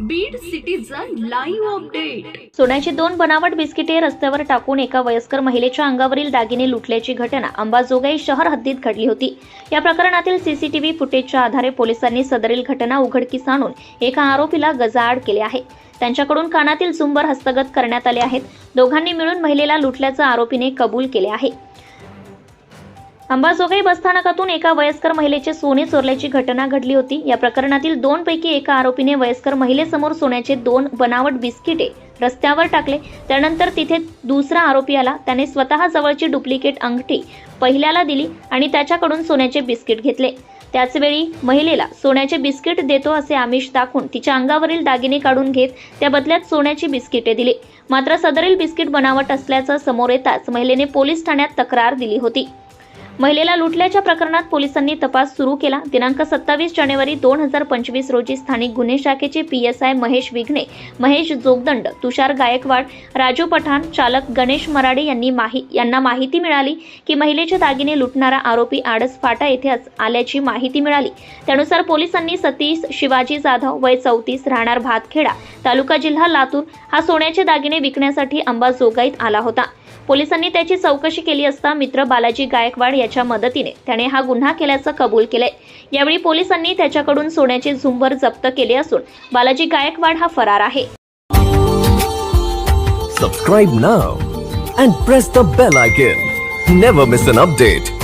Beed citizen live update सोन्याची दोन बनावट बिस्किटे रस्त्यावर टाकून एका वयस्कर महिलेच्या अंगावरील दागिने लुटल्याची घटना अंबाजोगाई शहर हद्दीत घडली होती. या प्रकरणातील सीसीटीव्ही फुटेजच्या आधारे पोलिसांनी सदरील घटना उघडकीस आणून एका आरोपीला गजाआड केले आहे. त्यांच्याकडून कानातील झुंबर हस्तगत करण्यात आले आहेत. दोघांनी मिळून महिलेला लुटल्याचं आरोपीने कबूल केले आहे. अंबाजोगाई बसस्थानकातून एका वयस्कर महिलेचे सोने चोरल्याची घटना घडली होती. या प्रकरणातील दोन पैकी एका आरोपीने वयस्कर महिलेसमोर सोन्याचे दोन बनावट बिस्किटे रस्त्यावर टाकले. त्यानंतर तिथे दुसरा आरोपी आला. त्याने स्वतः जवळची डुप्लिकेट अंगठी पहिल्याला दिली आणि त्याच्याकडून सोन्याचे बिस्किट घेतले. त्याचवेळी महिलेला सोन्याचे बिस्किट देतो असे आमिष दाखवून तिच्या अंगावरील दागिने काढून घेत त्या बदल्यात सोन्याची बिस्किटे दिली. मात्र सदरील बिस्किट बनावट असल्याचं समोर येताच महिलेने पोलीस ठाण्यात तक्रार दिली होती. महिलेला लुटल्याच्या प्रकरणात पोलिसांनी तपास सुरू केला. दिनांक सत्तावीस जानेवारी दोन हजार पंचवीस रोजी स्थानिक गुन्हे शाखेचे P S I Mahesh Vighne Mahesh Jogdand Tushar Gaikwad Raju Pathan चालक गणेश मराडे यांनी माहि यांना माहिती मिळाली की महिलेचे दागिने लुटणारा आरोपी आडस फाटा येथे आल्याची माहिती मिळाली. त्यानुसार पोलिसांनी सतीश शिवाजी जाधव वय चौतीस राहणार भातखेडा तालुका जिल्हा लातूर हा सोन्याचे दागिने विकण्यासाठी अंबाजोगाईत आला होता. पोलिसांनी त्याची चौकशी केली असता मित्र बालाजी गायकवाड याच्या मदतीने त्याने हा गुन्हा केल्याचं कबूल केलंय. यावेळी पोलिसांनी त्याच्याकडून सोन्याचे झुंबर जप्त केले असून बालाजी गायकवाड हा फरार आहे. Subscribe now and press the bell icon never miss an update